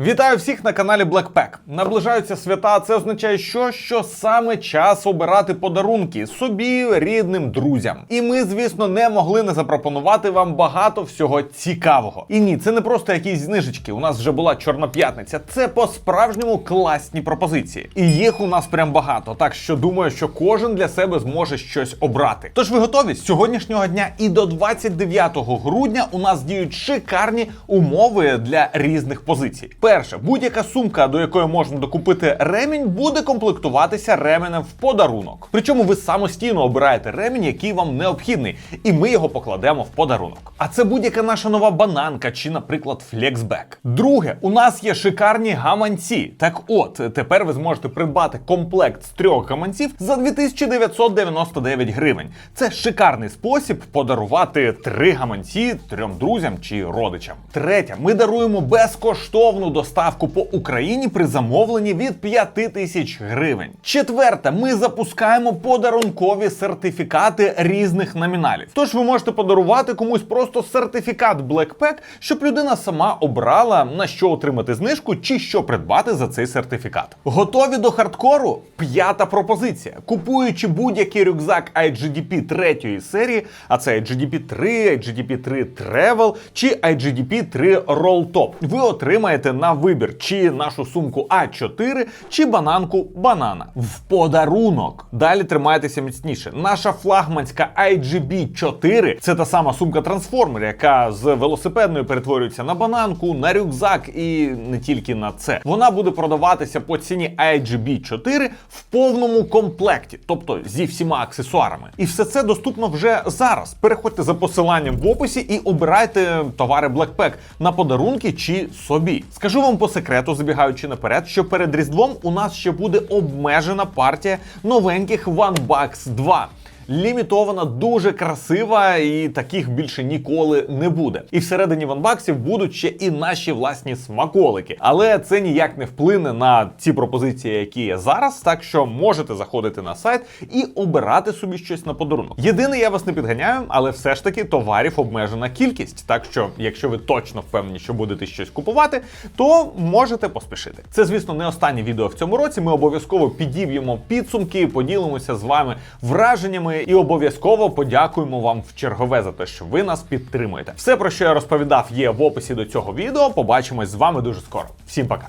Вітаю всіх на каналі Blackpack. Наближаються свята. Це означає, що, що саме час обирати подарунки собі, рідним, друзям. І ми, звісно, не могли не запропонувати вам багато всього цікавого. І ні, це не просто якісь знижечки. У нас вже була чорна п'ятниця. Це по-справжньому класні пропозиції. І їх у нас прям багато. Так що думаю, що кожен для себе зможе щось обрати. Тож ви готові з сьогоднішнього дня і до 29 грудня у нас діють шикарні умови для різних позицій. Перше, будь-яка сумка, до якої можна докупити ремінь, буде комплектуватися ременем в подарунок. Причому ви самостійно обираєте ремінь, який вам необхідний, і ми його покладемо в подарунок. А це будь-яка наша нова бананка чи, наприклад, флексбек. Друге, у нас є шикарні гаманці. Так от, тепер ви зможете придбати комплект з трьох гаманців за 2999 гривень. Це шикарний спосіб подарувати три гаманці трьом друзям чи родичам. Третє, ми даруємо безкоштовну доставку по Україні при замовленні від 5 тисяч гривень. Четверте, ми запускаємо подарункові сертифікати різних номіналів. Тож ви можете подарувати комусь просто сертифікат Blackpack, щоб людина сама обрала на що отримати знижку чи що придбати за цей сертифікат. Готові до хардкору? П'ята пропозиція. Купуючи будь-який рюкзак IGDP третьої серії, а це IGDP 3, IGDP 3 Travel чи IGDP 3 Roll Top, ви отримаєте на вибір чи нашу сумку А4, чи бананку банана в подарунок. Далі тримайтеся міцніше. Наша флагманська IGB 4 це та сама сумка трансформер, яка з велосипедною перетворюється на бананку, на рюкзак і не тільки на це. Вона буде продаватися по ціні IGB 4 в повному комплекті, тобто зі всіма аксесуарами. І все це доступно вже зараз. Переходьте за посиланням в описі і обирайте товари Blackpack на подарунки чи собі. Скажу вам по секрету, забігаючи наперед, що перед Різдвом у нас ще буде обмежена партія новеньких OneBucks 2. Лімітована, дуже красива, і таких більше ніколи не буде. І всередині ванбаксів будуть ще і наші власні смаколики. Але це ніяк не вплине на ці пропозиції, які є зараз. Так що можете заходити на сайт і обирати собі щось на подарунок. Єдине, я вас не підганяю, але все ж таки товарів обмежена кількість. Так що, якщо ви точно впевнені, що будете щось купувати, то можете поспішити. Це, звісно, не останнє відео в цьому році. Ми обов'язково підіб'ємо підсумки, поділимося з вами враженнями і обов'язково подякуємо вам в чергове за те, що ви нас підтримуєте. Все, про що я розповідав, є в описі до цього відео. Побачимось з вами дуже скоро. Всім пока.